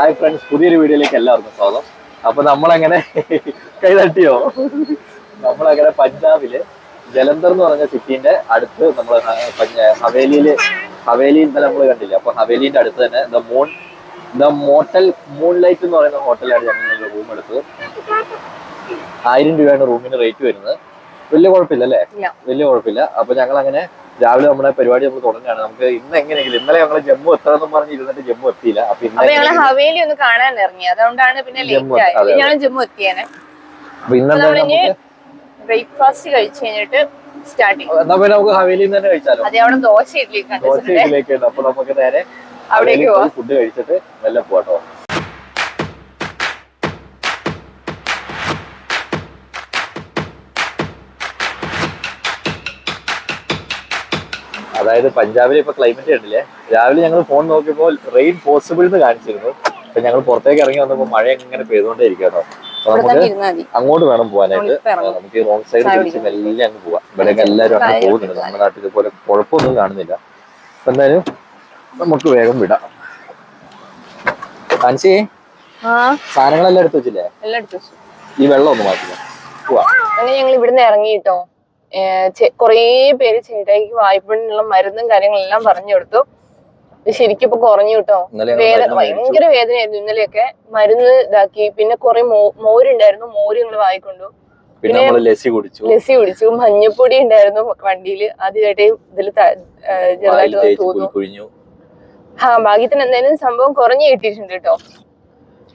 Hi friends പുതിയൊരു വീഡിയോയിലേക്ക് എല്ലാവർക്കും സ്വാഗതം. അപ്പൊ നമ്മളങ്ങനെ കൈ തട്ടിയോ നമ്മളങ്ങനെ പഞ്ചാബിൽ ജലന്ധർ എന്ന് പറഞ്ഞ സിറ്റിന്റെ അടുത്ത് നമ്മൾ ഹവേലിയിൽ ഹവേലി ഇന്നലെ നമ്മൾ കണ്ടില്ല? അപ്പൊ ഹവേലിന്റെ അടുത്ത് തന്നെ the moon the motel moonlight എന്ന് പറയുന്ന ഹോട്ടലാണ് ഞങ്ങൾ റൂം എടുത്തത്. ആയിരം രൂപയാണ് റൂമിന് റേറ്റ് വരുന്നത്. വലിയ കുഴപ്പമില്ല അല്ലേ വലിയ കുഴപ്പമില്ല. അപ്പൊ ഞങ്ങൾ അങ്ങനെ രാവിലെ നമ്മുടെ പരിപാടി നമ്മൾ തുടങ്ങുകയാണ്. നമുക്ക് ഇന്ന് എങ്ങനെയെങ്കിലും ഇന്നലെ ഞങ്ങൾ ജമ്മു എത്താന്നും പറഞ്ഞ് ഇരുന്നിട്ട് ജമ്മു എത്തിയില്ല. അപ്പൊ ഇന്ന് ഹവേലി ഒന്ന് കാണാൻ ഇറങ്ങി. അതുകൊണ്ടാണ് പിന്നെ ലേറ്റ് ആയത്. ഞങ്ങൾ ജമ്മു എത്തിയേനെ. അപ്പൊ ഇന്ന് ബ്രേക്ക്ഫാസ്റ്റ് കഴിച്ചു കഴിഞ്ഞിട്ട് എന്നാ പിന്നെ നമുക്ക് ഹവേലിയിൽ തന്നെ കഴിച്ചാലോ? അതെ അവിടെ ദോശ ഇഡ്ഡലി ദോശ ഇതിലേക്ക് ഉണ്ട്. അപ്പൊ നമുക്ക് നേരെ അവിടേക്ക് ഫുഡ് കഴിച്ചിട്ട് നല്ല പോട്ടോ അതായത് പഞ്ചാബിൽ ഇപ്പൊ ക്ലൈമറ്റ് കണ്ടില്ലേ? രാവിലെ ഞങ്ങൾ ഫോൺ നോക്കിയപ്പോൾ റെയിൻ പോസിബിൾ എന്ന് കാണിച്ചിരുന്നു. അപ്പൊ ഞങ്ങൾ പുറത്തേക്ക് ഇറങ്ങി വന്നപ്പോൾ മഴ എങ്ങനെ പെയ്തുകൊണ്ടേ ഇരിക്കും കേട്ടോ അപ്പൊ നമുക്ക് അങ്ങോട്ട് വേണം പോകാനായിട്ട് നമുക്ക് ഈ റോങ് സൈഡ് തിരിച്ച് മെല്ലെ അങ്ങ് പോവാം. ഇവിടെയൊക്കെ എല്ലാവരും അങ്ങനെ പോകുന്നുണ്ട്. നമ്മുടെ നാട്ടിൽ ഇതുപോലെ കുഴപ്പമൊന്നും കാണുന്നില്ല. അപ്പൊ എന്തായാലും നമുക്ക് വേഗം വിടാം. കാണിച്ചേ സാധനങ്ങളെല്ലാം എടുത്തു വെച്ചില്ലേ. ഈ വെള്ളം ഒന്ന് മാറ്റില്ല പോവാ. ഞങ്ങൾ ഇവിടുന്ന് ഇറങ്ങി കേട്ടോ കൊറേ പേര് ചേട്ടായിക്ക് വായ്പയുള്ള മരുന്നും കാര്യങ്ങളെല്ലാം പറഞ്ഞു കൊടുത്തു. ശരിക്കും ഇപ്പൊ കുറഞ്ഞു കേട്ടോ. വേദന ഭയങ്കര വേദനയായിരുന്നു ഇന്നലെയൊക്കെ. മരുന്ന് ഇതാക്കി. പിന്നെ കുറെ മോരുണ്ടായിരുന്നു. മോര് ഞങ്ങൾ വായിക്കൊണ്ടു പിന്നെ ലസ്സി കുടിച്ചു. ലസ്സി കുടിച്ചു. മഞ്ഞപ്പൊടി ഉണ്ടായിരുന്നു വണ്ടിയിൽ ആദ്യമായിട്ട് ഇതിൽ തോന്നുന്നു ചെറുതായിട്ട് ആ ഭാഗ്യത്തിന് എന്തായാലും സംഭവം കുറഞ്ഞു കിട്ടിയിട്ടുണ്ട് കേട്ടോ.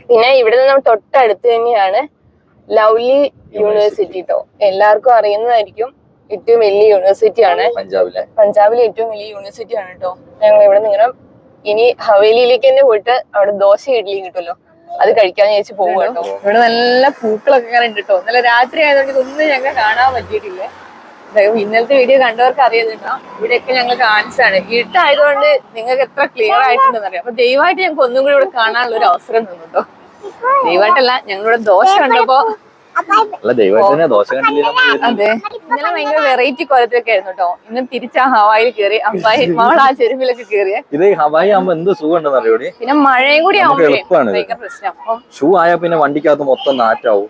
പിന്നെ ഇവിടെ നിന്ന് തൊട്ടടുത്ത് തന്നെയാണ് ലവ്ലി യൂണിവേഴ്സിറ്റി കേട്ടോ. എല്ലാവർക്കും അറിയുന്നതായിരിക്കും. ഏറ്റവും വലിയ യൂണിവേഴ്സിറ്റി ആണ് പഞ്ചാബിലെ. പഞ്ചാബിലെ ഏറ്റവും വലിയ യൂണിവേഴ്സിറ്റി ആണ് കേട്ടോ. ഞങ്ങൾ ഇവിടെ നിന്ന് ഇങ്ങനെ ഇനി ഹവേലിയിലേക്ക് തന്നെ പോയിട്ട് അവിടെ ദോശ ഇഡ്ഡലിയും കിട്ടുമല്ലോ. അത് കഴിക്കാൻ ചേച്ചി പോകും കേട്ടോ. ഇവിടെ നല്ല പൂക്കളൊക്കെ ഇങ്ങനെ കേട്ടോ. നല്ല രാത്രി ആയതുകൊണ്ട് ഇതൊന്നും ഞങ്ങൾ കാണാൻ പറ്റിയിട്ടില്ല. ദേ, ഇന്നലത്തെ വീഡിയോ കണ്ടവർക്ക് അറിയാം കേട്ടോ. ഇവിടെയൊക്കെ ഞങ്ങൾ കാണിച്ചാണ് ഇരുട്ടായതുകൊണ്ട് നിങ്ങൾക്ക് എത്ര ക്ലിയർ ആയിട്ടുണ്ടെന്ന് അറിയാം. അപ്പൊ ദയവായിട്ട് ഞങ്ങൾക്ക് ഒന്നും കൂടി ഇവിടെ കാണാനുള്ള ഒരു അവസരം തന്നു കേട്ടോ. ദയവായിട്ടല്ല ഞങ്ങളിവിടെ ദോശ കണ്ടപ്പോ അല്ല ദൈവത്തിന് ദോശ? അതെ. ഇന്നലെ ഭയങ്കര വെറൈറ്റി കോലത്തിലൊക്കെ ആയിരുന്നു കേട്ടോ ഇന്ന് തിരിച്ചാ ഹവായിൽ കയറി അബ്ബായി മകൾ ആ ചെരുവിലൊക്കെ കയറിയ ഇത് ഹവായി ആകുമ്പോ എന്ത് സുഖം ഉണ്ടെന്ന് അറിയോടി പിന്നെ മഴയും കൂടി ആവുമ്പോഴേ. ഭയങ്കര പ്രശ്നം. അപ്പം ഷൂ ആയാ പിന്നെ വണ്ടിക്കകത്ത് മൊത്തം നാറ്റാവും.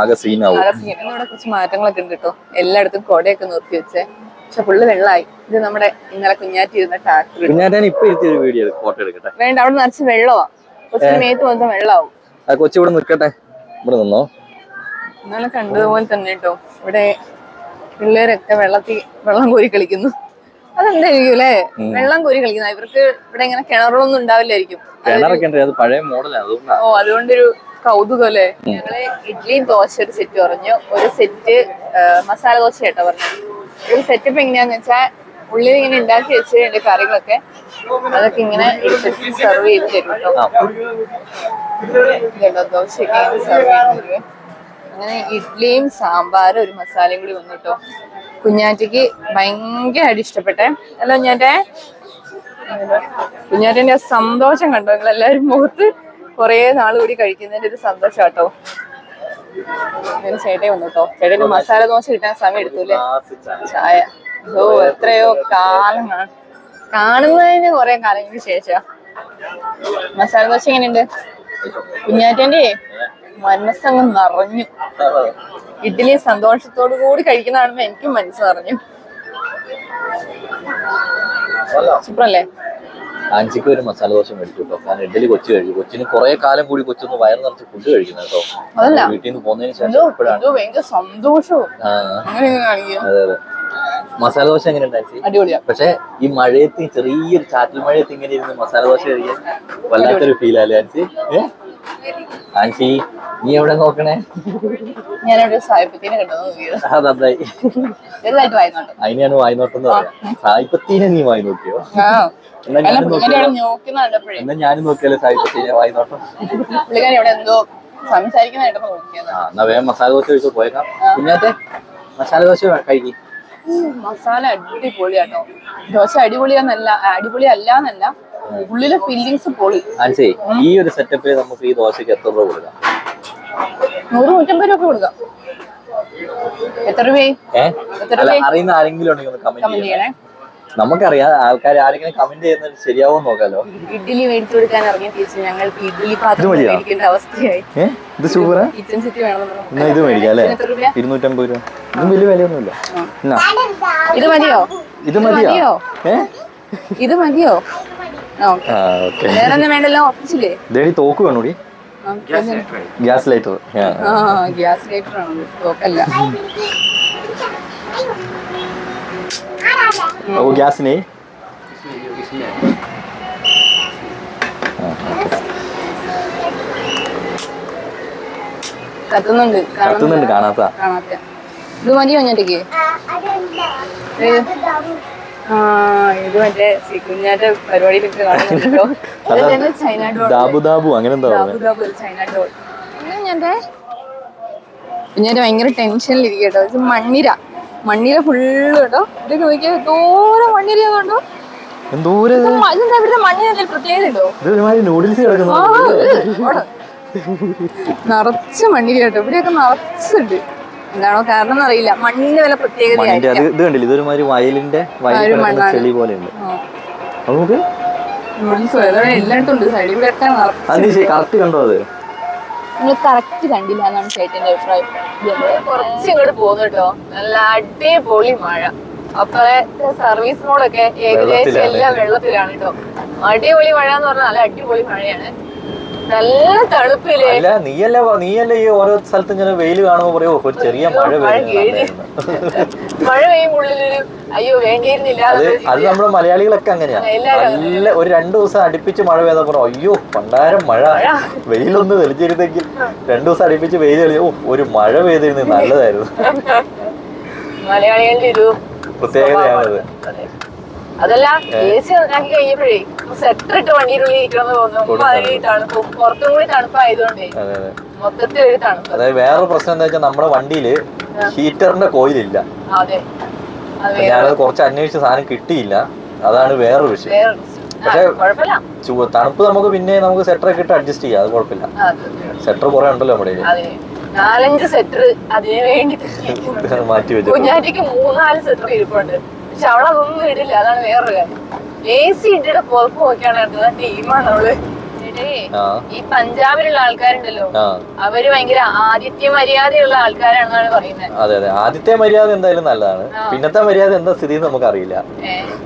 ആകെ സീനാവും ആകെ കുറച്ച് മാറ്റങ്ങളൊക്കെ ഉണ്ട് കേട്ടോ എല്ലായിടത്തും കൊടയൊക്കെ നിർത്തി വെച്ചേ. പക്ഷെ ഫുള്ള് വെള്ളമായി ഇത് നമ്മുടെ ഇന്നലെ കുഞ്ഞാറ്റിരുന്ന ട്രാക്ടർ കുഞ്ഞാറ്റാൻ ഇപ്പൊ ഇരുത്തി ഒരു വീഡിയോ ഫോട്ടോ എടുക്കട്ടെ. വേണ്ട അവിടെ നിറച്ച് വെള്ളമാ കൊച്ചിന് മേത്ത് മൊത്തം വെള്ളമാവും കൊച്ചു ഇവിടെ നിൽക്കട്ടെ. ഇവിടെ നിന്നോ. ഇന്നലെ കണ്ടതുപോലെ തന്നെ കേട്ടോ ഇവിടെ പിള്ളേരൊക്കെ വെള്ളത്തിൽ വെള്ളം കോരി കളിക്കുന്നു. അതെന്തായിരിക്കും അല്ലേ വെള്ളം കോരി കളിക്കുന്നു ഇവർക്ക് ഇവിടെ ഇങ്ങനെ കിണറൊന്നും ഉണ്ടാവില്ലായിരിക്കും. ഓ അതുകൊണ്ടൊരു കൗതുകം അല്ലേ ഞങ്ങൾ ഇഡ്ഡലിയും ദോശ ഒരു സെറ്റ് പറഞ്ഞു. ഒരു സെറ്റ് മസാല ദോശ കേട്ടോ പറഞ്ഞു ഒരു സെറ്റപ്പ് എങ്ങനെയാന്ന് വെച്ചാൽ ഉള്ളിൽ ഇങ്ങനെ ഉണ്ടാക്കി വെച്ചിട്ടുണ്ട് കറികളൊക്കെ അതൊക്കെ ഇങ്ങനെ സെറ്റ് സെർവ് ചെയ്ത് തരും കേട്ടോ ദോശയൊക്കെ ഇങ്ങനെ സെർവ് ചെയ്ത് തരുവേ? അങ്ങനെ ഇഡ്ഡലിയും സാമ്പാറും ഒരു മസാലയും കൂടി വന്നു കേട്ടോ കുഞ്ഞാറ്റയ്ക്ക് ഭയങ്കരമായിട്ട് ഇഷ്ടപ്പെട്ടേ. അല്ല കുഞ്ഞാറ്റെ? കുഞ്ഞാറ്റന്റെ സന്തോഷം കണ്ടോ? നിങ്ങൾ എല്ലാവരും മുഖത്ത് കുറേ നാൾ കൂടി കഴിക്കുന്നതിന്റെ ഒരു സന്തോഷം കേട്ടോ ചേട്ടൻ വന്നു കേട്ടോ ചേട്ടന് മസാല ദോശ കിട്ടാൻ സമയം എടുത്തു അല്ലേ ചായ. ഓ എത്രയോ കാലം കാണുന്നതിന് കുറെ കാലങ്ങൾക്ക് ശേഷം മസാല ദോശ എങ്ങനെയുണ്ട്? കുഞ്ഞാറ്റന്റെ മനസ്സങ്ങ് നിറഞ്ഞു. ഇഡ്ഡലി സന്തോഷത്തോടു കൂടി കഴിക്കുന്ന കാണുമ്പോ എനിക്കും മനസ്സ് നിറഞ്ഞു. സൂപ്പറല്ലേ? ആൻസിക്ക് ഒരു മസാല ദോശ മേടിച്ചു കേട്ടോ. കാരണം ഇഡ്ഡലി കൊച്ചു കഴിച്ചു. കൊച്ചിന് കുറെ കാലം കൂടി കൊച്ചൊന്ന് വയർ നിറച്ച് ഫുഡ് കഴിക്കുന്നത് കേട്ടോ. അതല്ല. വീട്ടിൽ നിന്ന് പോകുന്നതിന് ശേഷം ഇപ്പോഴാണ്. സന്തോഷവും. അതെ അതെ. മസാല ദോശ എങ്ങനെ അടിപൊളിയാ. പക്ഷെ ഈ മഴയത്ത് ചെറിയൊരു ചാറ്റൽ മഴയത്ത് ഇങ്ങനെ ഇരുന്ന് മസാല ദോശ കഴിക്കാൻ വല്ലാത്തൊരു ഫീൽ അല്ലേ ആൻസി? ഏ? ആൻസി നീ എവിടെ നോക്കണേ? ഞാനവിടെ ചെറുതായിട്ട് അതിന് ഞാൻ വായി നോട്ടം എന്ന് പറയാം സായിപ്പത്തീനെ നീ വായി നോക്കിയോ? എന്നാ ഞാനും നോക്കിയാലോ സായിപ്പത്തീനെ വായി നോട്ടം? പുള്ളിക്കാരി അവിടെ എന്തോ നോക്കിയത്. എന്നാ വേഗം മസാല ദോശ കഴിച്ചു പോയേക്കാം. കുഞ്ഞാത്തെ മസാല ദോശ കഴിക്കും മസാല അടിപൊളിയാട്ടോ. ദോശ അടിപൊളിയാന്നല്ല അടിപൊളി അല്ല എന്നല്ല ഉള്ളിലെ ഫീലിങ്സ് പൊളി. ആൻസി ഈ ഒരു സെറ്റപ്പിൽ നമുക്ക് ഈ ദോശക്ക് എത്ര രൂപ കൊടുക്കാം? നൂറ് നൂറ്റമ്പത് രൂപ കൊടുക്കാം. എത്ര രൂപയായി? അറിയുന്ന ആരെങ്കിലും ഉണ്ടെങ്കിൽ ഒന്ന് കമന്റ് ചെയ്യണം. നമുക്കറിയാം ആൾക്കാർ ആരെങ്കിലും കമന്റ് ചെയ്യുന്നത് ശരിയാവോ നോക്കാലോ. ഇഡ്ഡലി മേടിച്ചു കൊടുക്കാൻ ഇറങ്ങിയ തിരിച്ച് ഞങ്ങൾ ഇഡ്ഡലി പാത്രം? മേടിക്കേണ്ട അവസ്ഥയായി. ഇത് സൂപ്പറാ കിച്ചൺ സെറ്റ് വേണം ഇത് മേടിക്കാം അല്ലേ? ഇരുന്നൂറ്റമ്പത് രൂപ. ഇതും വലിയ വിലയൊന്നുമില്ല. ഇത് മതിയോ? ഇത് മതിയോ? ഇത് മതിയോ? ആ ഓക്കെ. ആ ഓക്കെ. വേറെ വേണ്ടല്ലോ ഒപ്പിച്ചില്ലേ ഇതേടി തോക്ക് വേണോടി ഗ്യാസ് ലൈറ്റർ ഗ്യാസ് ലൈറ്റർ ആണ്. തോക്കല്ല. ഓ ഗ്യാസിനെ? കത്തുന്നുണ്ട്. കാണുന്നില്ല. കത്തുന്നുണ്ട് കാണാത്ത. ഇത് മതിയോ ഞാൻ ഇത് മറ്റേ കുഞ്ഞാറ്റ പരിപാടിയിലൊക്കെ കാണുന്നുണ്ടോ ഇതെന്താ ചൈന ഡോൾ ദാബു ദാബു അങ്ങനെ എന്താ ദാബു ദാബു ചൈന ഡോൾ ഭയങ്കര ടെൻഷനിലിരിക്കട്ടോ കേട്ടോ. ഇത് മണ്ണിര. മണ്ണിര ഫുള്ള് കേട്ടോ. ഇതൊക്കെ നോക്കിയാൽ എന്തോരം ഇത്? ഇതെന്താ ഇവിടുത്തെ മണ്ണിന് എന്തെങ്കിലും പ്രത്യേകത ഉണ്ടോ? ഇത് ഒരുമാതിരി നൂഡിൽസ് ആ, കിടക്കുന്നു ഓട്. നിറച്ച് മണ്ണിര കേട്ടോ. ഇവിടെയൊക്കെ നിറച്ചുണ്ട് എന്താണോ കാരണം അറിയില്ല മണ്ണിന് വല്ല പ്രത്യേകത ഇത് കണ്ടില്ല? ഇതൊരുമാതിരി വയലിന്റെ. ചെളി പോലെ ഉണ്ട്. നമുക്ക് കറക്റ്റ് കണ്ടോ അത്? നിങ്ങൾ കറക്റ്റ് കണ്ടില്ല എന്നാണ് ചേട്ടന്റെ അഭിപ്രായം. കുറച്ച് ഇങ്ങോട്ട് പോകുന്നു കേട്ടോ. നല്ല അടിപൊളി മഴ. അപ്പോഴത്തെ സർവീസ് മോഡൊക്കെ ഏകദേശം. എല്ലാം വെള്ളത്തിലാണ് കേട്ടോ. അടിപൊളി മഴ എന്ന് പറഞ്ഞാൽ നല്ല അടിപൊളി മഴയാണ്. നല്ല തണുപ്പില്ലേ അല്ല നീയല്ല നീയല്ല ഈ ഓരോ സ്ഥലത്ത് ഇങ്ങനെ വെയിൽ കാണുമ്പോ പറയോ ഒരു ചെറിയ മഴ മഴ അയ്യോ വേണ്ടിയിരുന്നില്ല. അത് നമ്മുടെ മലയാളികളൊക്കെ അങ്ങനെയാ. നല്ല ഒരു രണ്ടു ദിവസം അടുപ്പിച്ച് മഴ പെയ്താ പറഞ്ഞു അയ്യോ പണ്ടാരം മഴ. വെയിലൊന്ന് തെളിച്ചിരുന്നെങ്കിൽ രണ്ടു ദിവസം അടുപ്പിച്ച് വെയിൽ തെളിഞ്ഞു ഓ ഒരു മഴ പെയ്തിരുന്നു നല്ലതായിരുന്നു. മലയാളികളുടെ ഒരു പ്രത്യേകതയാണത്. അതല്ല എ സി ആക്കി കഴിഞ്ഞപ്പോഴേ സെറ്റർ ഇട്ട് വണ്ടിയിലുള്ളിൽ ഇരിക്കണമെന്ന് തോന്നുന്നു. അതിന് തണുപ്പും പുറത്തും കൂടി തണുപ്പായതുകൊണ്ടേ മൊത്തത്തിൽ ഒരു തണുപ്പ്. അതായത് വേറെ പ്രശ്നം എന്താ വെച്ചാൽ നമ്മുടെ വണ്ടിയിൽ ഹീറ്ററിന്റെ കോയിലില്ല. ഞാനത് കുറച്ച് അന്വേഷിച്ച സാധനം കിട്ടിയില്ല. അതാണ് വേറൊരു വിഷയം. പക്ഷേ- തണുപ്പ് നമുക്ക് പിന്നെ നമുക്ക് സെറ്റർ ഒക്കെ ഇട്ട് അഡ്ജസ്റ്റ് ചെയ്യാം. അത് കുഴപ്പമില്ല. സെറ്റർ കുറെ ഉണ്ടല്ലോ നമ്മുടെ നാലഞ്ച് സെറ്റർ അതിനു വേണ്ടി മാറ്റി വെച്ചു കുഞ്ഞാറ്റിക്ക് മൂന്നാൽ സെറ്റർ ഇരിപ്പുണ്ട്. പക്ഷെ അവളെ അതൊന്നും ഇടില്ല അതാണ് വേറൊരു കാര്യം. എ സി ഇട്ടിട്ട് പുറത്ത് നോക്കിയാണ് ടീമാണ് അവൾ. ഈ പഞ്ചാബിലുള്ള ആൾക്കാരുണ്ടല്ലോ. അവർ ഭയങ്കര ആദിത്യ മര്യാദയുള്ള ആൾക്കാരാണെന്നാണ് പറയുന്നത്. അതെ അതെ. ആദ്യത്തെ മര്യാദ എന്തായാലും നല്ലതാണ്. പിന്നത്തെ മര്യാദ എന്താ സ്ഥിതി നമുക്ക് അറിയില്ല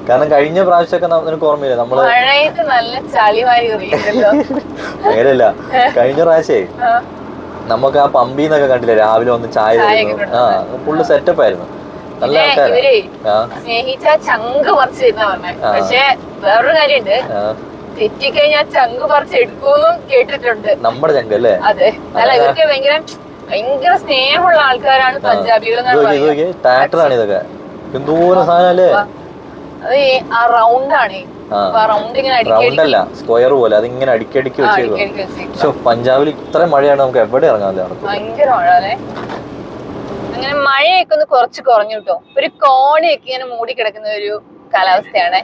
കാരണം കഴിഞ്ഞ പ്രാവശ്യമൊക്കെ നമുക്ക് ഓർമ്മയില്ല? നമ്മൾ മഴയത്ത് നല്ല ചളി വാരി അങ്ങനെയല്ല കഴിഞ്ഞ പ്രാവശ്യേ നമുക്ക് ആ പമ്പിന്നൊക്കെ കണ്ടില്ല? രാവിലെ ഒന്ന് ചായ ആ ഫുള്ള് സെറ്റപ്പ് ആയിരുന്നു. നല്ല ആ. സ്നേഹിച്ച ചങ്ക് പറിച്ച് തരുന്ന പറഞ്ഞത് ആ. പക്ഷെ വേറൊരു കാര്യമുണ്ട്. ആ. തെറ്റിക്കഴിഞ്ഞാൽ ചങ്ക് പറിച്ച് എടുക്കൂന്നും കേട്ടിട്ടുണ്ട്. നമ്മുടെ ചങ്ക് അല്ലേ? അതെ. അല്ല ഇവർക്ക് ഭയങ്കര ഭയങ്കര സ്നേഹമുള്ള ആൾക്കാരാണ് പഞ്ചാബികൾ പറയുന്നത്. ഇതൊക്കെ എന്തോരം സാധനല്ലേ അത് ആ റൗണ്ട് ആണ്. ആ. അപ്പൊ ആ റൗണ്ട് ഇങ്ങനെ അല്ല സ്ക്വയർ പോലെ. അതിങ്ങനെ അടുക്കി അടുക്കി അടിക്കി വെച്ചേക്കും. പക്ഷെ പഞ്ചാബിൽ ഇത്ര മഴയാണ് നമുക്ക് എവിടെ ഇറങ്ങാൻ ഭയങ്കര മഴ അങ്ങനെ മഴയൊക്കെ ഒന്ന് കുറച്ച് കുറഞ്ഞു കിട്ടും. ഒരു കോടയൊക്കെ ഇങ്ങനെ മൂടി കിടക്കുന്ന ഒരു കാലാവസ്ഥയാണ്.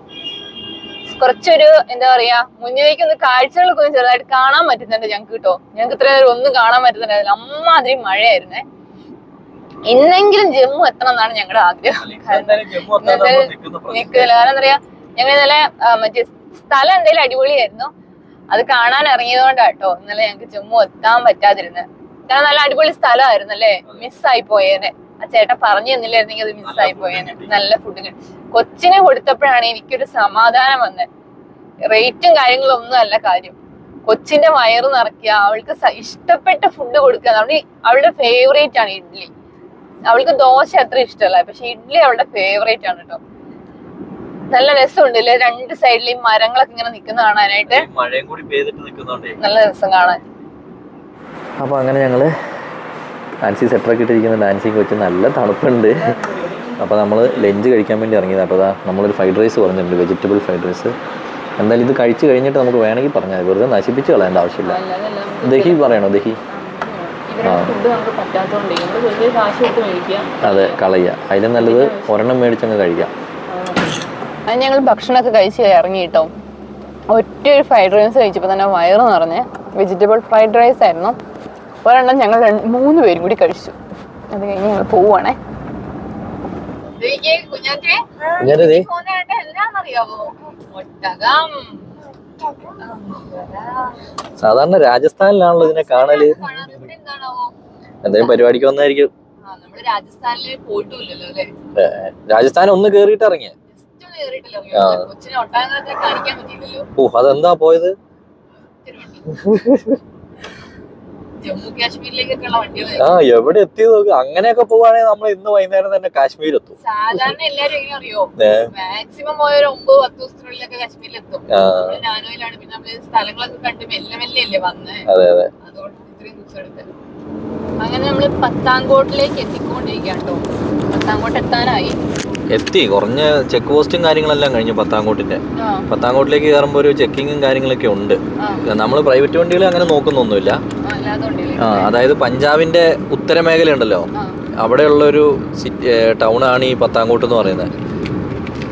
കുറച്ചൊരു എന്താ പറയാ മുന്നിലേക്ക് ഒന്ന് കാഴ്ചകളൊക്കെ ഒന്ന് ചെറുതായിട്ട് കാണാൻ പറ്റുന്നുണ്ട് ഞങ്ങൾക്ക് കിട്ടോ. ഞങ്ങൾക്ക് ഇത്ര നേരം ഒന്നും കാണാൻ പറ്റുന്നുണ്ടായിരുന്നില്ല അമ്മാതിരി മഴയായിരുന്നേ. ഇന്നെങ്കിലും ജമ്മു എത്തണം എന്നാണ് ഞങ്ങളുടെ ആഗ്രഹം. നിൽക്കില്ല കാരണം എന്താ പറയാ ഞങ്ങൾ ഇന്നലെ മറ്റേ സ്ഥലം എന്തായാലും അടിപൊളിയായിരുന്നു. അത് കാണാൻ ഇറങ്ങിയത് കൊണ്ടാട്ടോ ഇന്നലെ ഞങ്ങൾക്ക് ജമ്മു എത്താൻ പറ്റാതിരുന്നത് കാരണം നല്ല അടിപൊളി സ്ഥലമായിരുന്നു അല്ലേ മിസ്സായി പോയേനെ. ആ ചേട്ടൻ പറഞ്ഞു തന്നില്ലായിരുന്നെങ്കിൽ അത് മിസ്സായി പോയേനെ. നല്ല ഫുഡ് കൊച്ചിനെ കൊടുത്തപ്പോഴാണ് എനിക്കൊരു സമാധാനം വന്നത് റേറ്റും കാര്യങ്ങളും ഒന്നും അല്ല കാര്യം. കൊച്ചിന്റെ വയറ് നിറയ്ക്കുക അവൾക്ക് ഇഷ്ടപ്പെട്ട ഫുഡ് കൊടുക്കുക. അതുകൊണ്ട് അവളുടെ ഫേവറേറ്റ് ആണ് ഇഡ്ഡലി അവൾക്ക് ദോശ അത്ര ഇഷ്ടമല്ല. പക്ഷെ ഇഡ്ഡലി അവളുടെ ഫേവറേറ്റ് ആണ് കേട്ടോ നല്ല രസമുണ്ട് അല്ലേ രണ്ട് സൈഡിലും മരങ്ങളൊക്കെ ഇങ്ങനെ നിൽക്കുന്ന കാണാനായിട്ട്. മഴയും കൂടി പെയ്തിട്ട് നിൽക്കുന്നുണ്ടേ. നല്ല രസം കാണാൻ. അപ്പൊ അങ്ങനെ ഞങ്ങൾ ഡാൻസി സെറ്ററൊക്കെ ഇട്ടിരിക്കുന്ന ഡാൻസിങ് വെച്ച് നല്ല തണുപ്പുണ്ട്. അപ്പോൾ നമ്മൾ ലഞ്ച് കഴിക്കാൻ വേണ്ടി ഇറങ്ങിയത്. അപ്പോൾ അതാ നമ്മളൊരു ഫ്രൈഡ് റൈസ് പറഞ്ഞിട്ടുണ്ട് വെജിറ്റബിൾ ഫ്രൈഡ് റൈസ് എന്തായാലും ഇത് കഴിച്ച് കഴിഞ്ഞിട്ട് നമുക്ക് വേണമെങ്കിൽ പറഞ്ഞാൽ വെറുതെ നശിപ്പിച്ച് കളയേണ്ട ആവശ്യമില്ല. ദഹി പറയണോ ദഹി? ആ. അതെ കളയുക. അതിലും നല്ലത് ഒരെണ്ണം മേടിച്ചങ്ങ് കഴിക്കാം അത് ഞങ്ങൾ ഭക്ഷണമൊക്കെ കഴിച്ച് ഇറങ്ങി കേട്ടോ. ഒറ്റ ഒരു ഫ്രൈഡ് റൈസ് കഴിച്ചപ്പോൾ തന്നെ വയറ് നിറഞ്ഞ്. വെജിറ്റബിൾ ഫ്രൈഡ് റൈസ് ആയിരുന്നു. ഒരെണ്ണം ഞങ്ങൾ രണ്ട് മൂന്ന് പേരും കൂടി കഴിച്ചു. അത് കഴിഞ്ഞ് ഞങ്ങൾ പോവുകയാണേ ഒട്ടകം. സാധാരണ രാജസ്ഥാനിലാണല്ലോ ഇതിനെ കാണൽ. എന്തെങ്കിലും പരിപാടിക്ക് വന്നായിരിക്കും. ആ നമ്മൾ രാജസ്ഥാനിൽ പോയിട്ടില്ലല്ലോ അല്ലെ? രാജസ്ഥാൻ ഒന്ന് കേറിയിട്ട് ഇറങ്ങിയ. ഓ അതെന്താ പോയത് ഇത്തിരി വണ്ടി. ജമ്മു കാശ്മീരിലേക്കൊക്കെയുള്ള വണ്ടികൾ ആ എവിടെ എത്തി നോക്ക്. അങ്ങനെയൊക്കെ പോവാണെങ്കിൽ നമ്മൾ ഇന്ന് വൈകുന്നേരം തന്നെ കാശ്മീർ എത്തും സാധാരണ എല്ലാരും എങ്ങനെ അറിയോ? മാക്സിമം പോയ ഒരു ഒമ്പത് പത്ത് ദിവസത്തിനുള്ളിലൊക്കെ കാശ്മീരിൽ എത്തും നാനോയിലാണ് പിന്നെ നമ്മൾ സ്ഥലങ്ങളൊക്കെ കണ്ട് മെല്ലെ മെല്ലെ അല്ലേ വന്നേ. അതെ അതെ. അതുകൊണ്ട് ഇത്രയും ദിവസം അങ്ങനെ നമ്മൾ പത്താംകോട്ടിലേക്ക് എത്തിക്കൊണ്ടിരിക്കുകയാണ് കേട്ടോ. പത്താംകോട്ട് എത്താനായി. എത്തി. കുറഞ്ഞ ചെക്ക് പോസ്റ്റും കാര്യങ്ങളെല്ലാം കഴിഞ്ഞു പത്താംകോട്ടിന്റെ പത്താംകോട്ടിലേക്ക് കയറുമ്പോൾ ഒരു ചെക്കിങ്ങും കാര്യങ്ങളൊക്കെ ഉണ്ട്. നമ്മൾ പ്രൈവറ്റ് വണ്ടികൾ അങ്ങനെ നോക്കുന്നൊന്നുമില്ല. ആ, ഉണ്ടല്ലേ? അതായത് പഞ്ചാബിന്റെ ഉത്തരമേഖല ഉണ്ടല്ലോ ആ. അവിടെയുള്ള ഒരു ടൗൺ ആണ് ഈ പത്താംകോട്ട് എന്ന് പറയുന്നത്.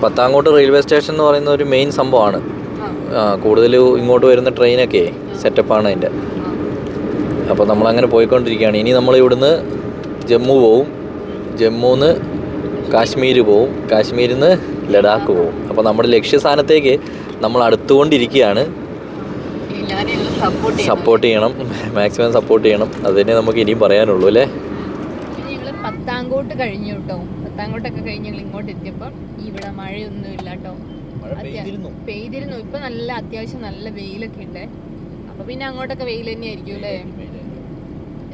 പത്താംകോട്ട് റെയിൽവേ സ്റ്റേഷൻ എന്ന് പറയുന്ന ഒരു മെയിൻ സംഭവമാണ്. ആ. കൂടുതൽ ഇങ്ങോട്ട് വരുന്ന ട്രെയിനൊക്കെ സെറ്റപ്പാണ് അതിന്റെ. അപ്പോൾ നമ്മളങ്ങനെ പോയിക്കൊണ്ടിരിക്കുകയാണ്. ഇനി നമ്മൾ ഇവിടുന്ന് ജമ്മു പോവും. ജമ്മുന്ന് കാശ്മീർ പോവും. കാശ്മീരിൽ നിന്ന് ലഡാക്ക് പോവും. അപ്പോൾ നമ്മുടെ ലക്ഷ്യസ്ഥാനത്തേക്ക് നമ്മൾ അടുത്തുകൊണ്ടിരിക്കുകയാണ്. സപ്പോർട്ട് സപ്പോർട്ട് ചെയ്യണം. മാക്സിമം സപ്പോർട്ട് ചെയ്യണം. അതിനെ നമുക്ക് ഇനിയും പറയാനുള്ളൂ അല്ലേ? പത്താങ്കോട്ട് പത്താംകോട്ട് കഴിഞ്ഞു കേട്ടോ പത്താങ്കോട്ടൊക്കെ കഴിഞ്ഞ് ഞങ്ങൾ ഇങ്ങോട്ട് എത്തിയപ്പോൾ ഇവിടെ മഴയൊന്നും ഇല്ല കേട്ടോ പെയ്തിരുന്നു. ഇപ്പൊ നല്ല അത്യാവശ്യം നല്ല വെയിലൊക്കെ ഉണ്ട്. അപ്പൊ പിന്നെ അങ്ങോട്ടൊക്കെ വെയിൽ തന്നെ ആയിരിക്കും അല്ലേ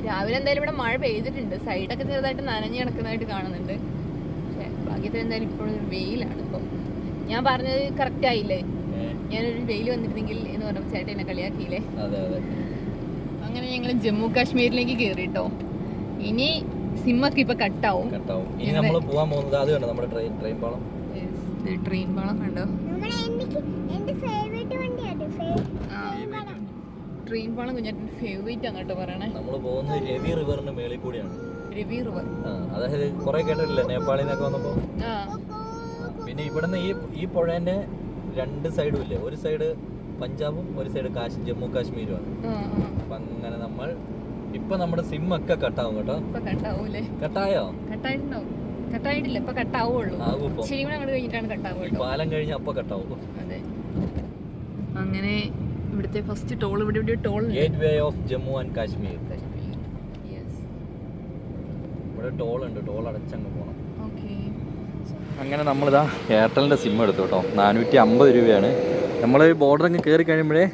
രാവിലെ എന്തായാലും ഇവിടെ മഴ പെയ്തിട്ടുണ്ട്. സൈഡൊക്കെ ചെറുതായിട്ട് നനഞ്ഞു കിടക്കുന്നതായിട്ട് കാണുന്നുണ്ട്. പക്ഷെ ഭാഗ്യത്തിൽ എന്തായാലും ഇപ്പോഴും വെയിലാണ് ഇപ്പം. ഞാൻ പറഞ്ഞത് കറക്റ്റ് ആയില്ലേ? ഞാനൊരു വെയിൽ വന്നിരുന്നെങ്കിൽ എന്ന് പറഞ്ഞപ്പോൾ ചേട്ടൻ എന്നെ കളിയാക്കിയില്ലേ? അതെ അതെ. അങ്ങനെ ഞങ്ങൾ ജമ്മു കാശ്മീരിലേക്ക് കയറിട്ടോ ഇനി സിമ്മൊക്കെ ഇപ്പൊ കട്ടാവും. ഇനി നമ്മൾ പോകാൻ പോകുന്നത് അത് കണ്ടോ? നമ്മുടെ ട്രെയിൻ ട്രെയിൻ പാളം. ട്രെയിൻ പാളം കണ്ടോ? ട്രെയിൻ പാളം കുഞ്ഞാറ്റിന്റെ ഫേവറേറ്റ് ആണ് കേട്ടോ പറയണേ. നമ്മൾ പോകുന്നത് രവി റിവറിന്റെ മേളിൽ കൂടിയാണ്. അതായത് കുറെ കേട്ടിട്ടില്ലേ? നേപ്പാളിൽ നിന്നൊക്കെ വന്നപ്പോ പിന്നെ ഇവിടുന്ന് ഈ ഈ പുഴേന്റെ രണ്ട് സൈഡും ഇല്ലേ? ഒരു സൈഡ് പഞ്ചാബും ഒരു സൈഡ് കാശ് ജമ്മു കാശ്മീരുമാണ് ആ, ആ. അപ്പൊ അങ്ങനെ നമ്മൾ ഇപ്പൊ നമ്മുടെ സിം ഒക്കെ കട്ടാവും കേട്ടോ. കട്ടായോ കട്ടായിട്ടില്ല ഇപ്പൊ കട്ടാവുള്ളൂ ആകും ഇപ്പൊ. ശരി കൂടെ അങ്ങോട്ട് കഴിഞ്ഞിട്ടാണ് കട്ടാവുക പാലം കഴിഞ്ഞ അപ്പൊ കട്ടാവും അതെ. അങ്ങനെ ഇവിടുത്തെ ഫസ്റ്റ് ടോൾ ഇവിടെ ഇവിടെ toll gate way of Jammu and Kashmir ഇവിടെ ടോൾ ഉണ്ട്. ടോൾ അടച്ചങ്ങ് പോകണം ഓക്കെ. അങ്ങനെ നമ്മളിതാ എയർടെലിന്റെ സിം എടുത്തു കേട്ടോ. നാനൂറ്റി അമ്പത് രൂപയാണ്. നമ്മൾ ബോർഡർ അങ്ങ് കയറി കഴിയുമ്പോഴേ